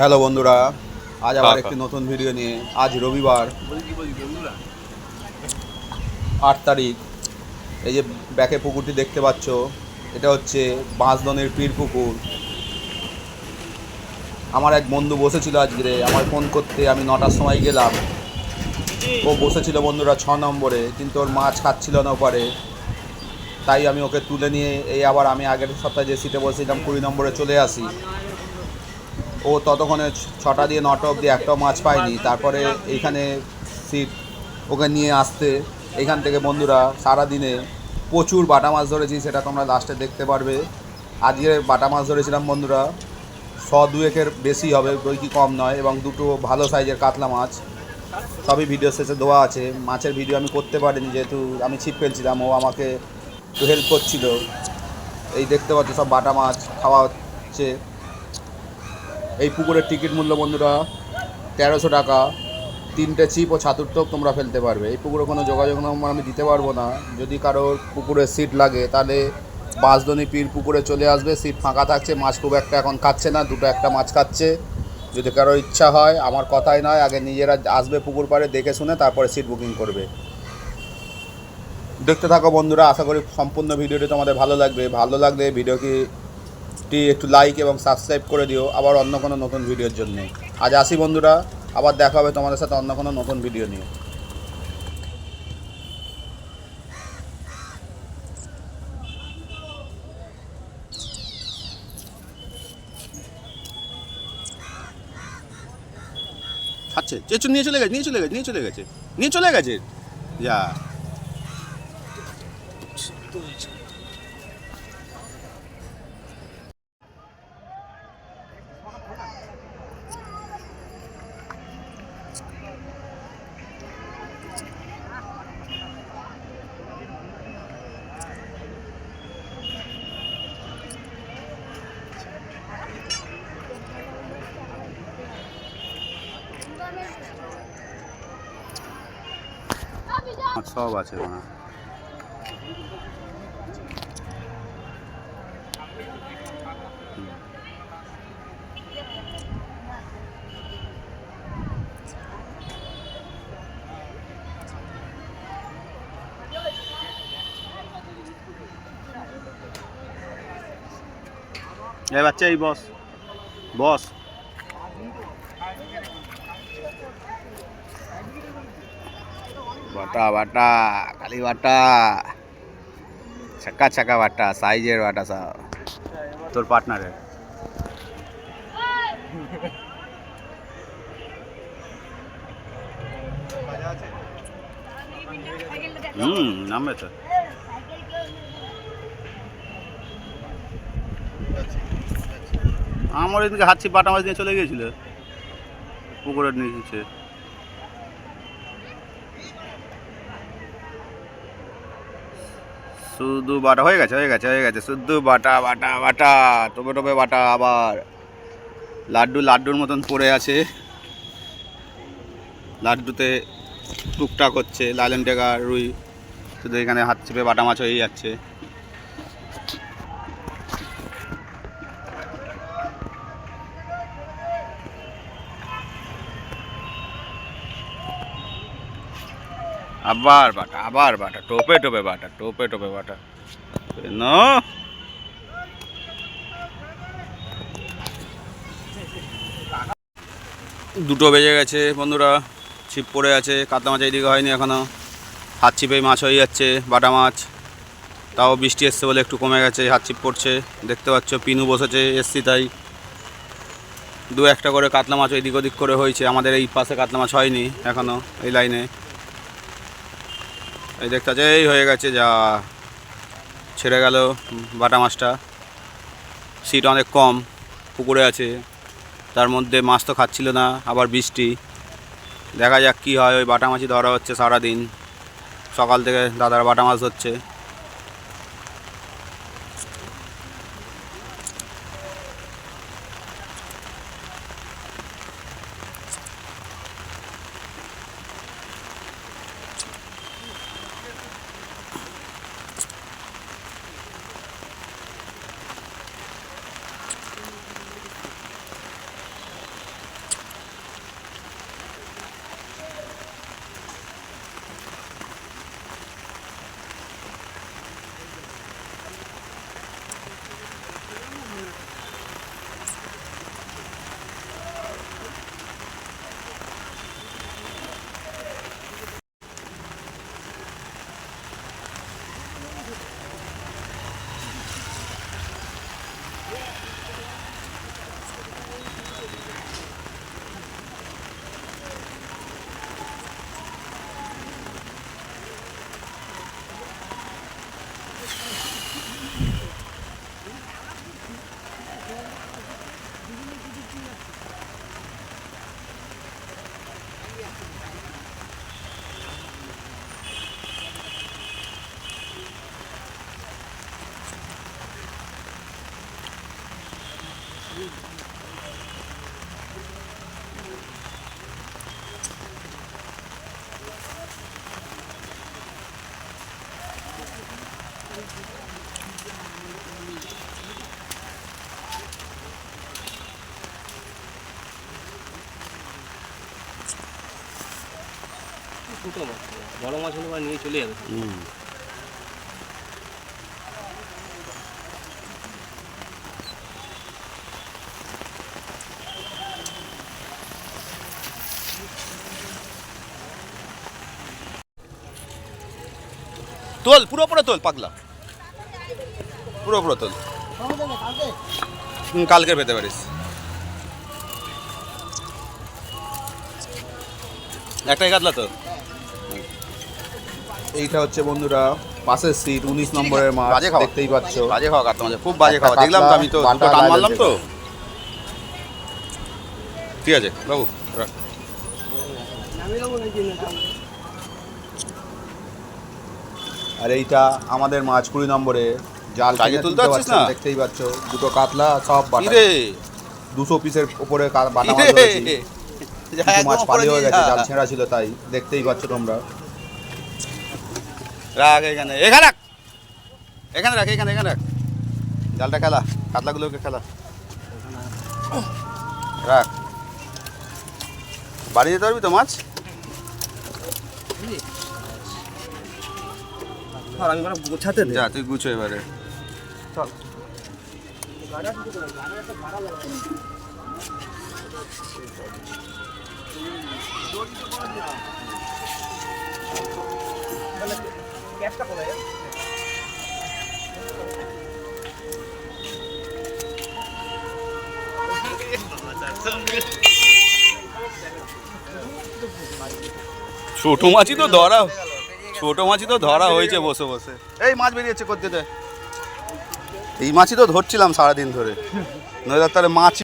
Hello বন্ধুরা আজ আবার একটি নতুন ভিডিও নিয়ে আজ রবিবার আট তারিখ। এই যে ব্যাকে পুকুরটি দেখতে পাচ্ছ এটা হচ্ছে বাঁশদনের পীর পুকুর। আমার এক বন্ধু বসেছিল আজকে আমার ফোন করতে আমি নটার সময় গেলাম। ও বসেছিল বন্ধুরা ছ নম্বরে কিন্তু ওর মাছ খাচ্ছিল না ওপারে। তাই আমি ওকে তুলে নিয়ে এই আবার আমি আগের সপ্তাহে যে সিটে বসেছিলাম কুড়ি নম্বরে চলে আসি। ও ততক্ষণে ছটা দিয়ে, নটা অবধি একটাও মাছ পায়নি। তারপরে এইখানে সিট ওকে নিয়ে আসতে এইখান থেকে বন্ধুরা সারা দিনে প্রচুর বাটা মাছ ধরেছি, সেটা তোমরা লাস্টে দেখতে পারবে। আজকে বাটা মাছ ধরেছিলাম বন্ধুরা, শ দুয়েকের বেশি হবে বই কি কম নয়, এবং দুটো ভালো সাইজের কাতলা মাছ। সবই ভিডিও শেষে দেওয়া আছে। মাছের ভিডিও আমি করতে পারিনি, যেহেতু আমি ছিপ ফেলছিলাম, ও আমাকে একটু হেল্প করছিল। এই দেখতে পাচ্ছ সব বাটা মাছ খাওয়া হচ্ছে। এই পুকুরের টিকিট মূল্য বন্ধুরা তেরোশো টাকা। তিনটে চিপ ও ছাতুর তোমরা ফেলতে পারবে। এই পুকুরে কোনো যোগাযোগ নম্বর আমি দিতে পারব না। যদি কারোর পুকুরে সিট লাগে, তাহলে বাঁশদনি পীর পুকুরে চলে আসবে। সিট ফাঁকা থাকছে, মাছ খুব একটা এখন খাচ্ছে না, দুটো একটা মাছ খাচ্ছে। যদি কারোর ইচ্ছা হয়, আমার কথাই নয়, আগে নিজেরা আসবে পুকুর পাড়ে, দেখে শুনে তারপরে সিট বুকিং করবে। দেখতে থাকো বন্ধুরা, আশা করি সম্পূর্ণ ভিডিওটি তোমাদের ভালো লাগবে। ভালো লাগলে ভিডিওটি টি একটু লাইক এবং সাবস্ক্রাইব করে দিও। আবার অন্য কোনো নতুন ভিডিওর জন্য। আজ আসি বন্ধুরা। আবার দেখা হবে তোমাদের সাথে অন্য কোনো নতুন ভিডিও নিয়ে। খাচ্ছে চেচু নিয়ে চলে গেছে, নিয়ে চলে গেছে, নিয়ে চলে গেছে, নিয়ে চলে গেছে। যা। সব আছে ওনা এই বাচ্চা এই বস। বস। বাটা বাটা খালি বাটা। ছাক্কা ছাক্কা বাটা, সাইজের বাটা সব। তোর পার্টনারের? হুম, নামবে তো। আমার এদিকে হাঁচি বাটা মাছ নিয়ে চলে গিয়েছিল। পুকুরের নিচে শুধু বাটা, হয়ে গেছে হয়ে গেছে হয়ে গেছে। শুধু বাটা বাটা বাটা, টোপে টোপে বাটা আবার। লাড্ডু, লাড্ডুর মতন পড়ে আছে। লাড্ডুতে টুকটাক হচ্ছে, লালেন টেকা রুই। শুধু এখানে হাত চেপে বাটা মাছ হয়ে যাচ্ছে। আবার বাটা আবার বাটা, টোপে টোপে বাটা, টোপে টোপে বাটা। নো দুটো বেজে গেছে বন্ধুরা, ছিপ পড়ে আছে, কাতলা মাছ এইদিকে হয়নি এখনও হাত ছিপেই মাছ হয়ে যাচ্ছে, বাটা মাছ। তাও বৃষ্টি এসছে বলে একটু কমে গেছে, হাত ছিপ পড়ছে। দেখতে পাচ্ছ, পিনু বসেছে এসছি তাই। দু একটা করে কাতলা মাছ এদিক ওদিক করে হয়েছে, আমাদের এই পাশে কাতলা মাছ হয়নি এখনও এই লাইনে। এই দেখতে এই হয়ে গেছে যা। ছেড়ে গেল বাটা মাছটা। সিট অনেক কম, পুকুরে আছে। তার মধ্যে মাছ তো খাচ্ছিল না, আবার বৃষ্টি। দেখা যাক কী হয়, ওই বাটা মাছই ধরা হচ্ছে সারাদিন। সকাল থেকে দাদার বাটা মাছ ধরছে। ছোটো মাছ। বড় মাছ হলে নিয়ে চলে যাবে। তোল পুরো পুরো তোল পাগলা। পুরো পুরো তোল হুম কালকে পেতে পারিস। একটাই কাতলা তো? এইটা হচ্ছে বন্ধুরা পাশের সিট উনিশ নম্বরের মাছ বাজে খাওয়া। দেখতেই পাচ্ছ। বাজে খাওয়া কাটতে মাঝে খুব বাজে খাওয়া। দেখলাম তো আমি তো দুটো টান মারলাম তো। ঠিক আছে বাবু রাখ। আর এইটা আমাদের মাছ কুড়ি নম্বরে জাল কাজে তুলতে পারছিস না? দেখতেই পাচ্ছ দুটো কাতলা সব বাটা। রে দুশো পিসের উপরে বাটা মাছ মাছ পালি হয়ে গেছে জাল ছেঁড়া ছিল তাই দেখতেই পাচ্ছ তোমরা। রাখ এখানে এখানে রাখ। এখানে রাখ এখানে এখানে রাখ। জালটা খেলা কাতলাগুলোকে খেলা। রাখ। বাড়ি যেতে পারবি তো মাছ? আর আমি মানে গোছাতে যা তুই গুছো এবারে। ছোট মাছই তো ধরা। ছোট মাছই তো ধরা হয়েছে বসে বসে। এই মাছ বেরিয়েছে করতে এই মাছই তো ধরছিলাম সারাদিন ধরে। নয় তাহলে মাছ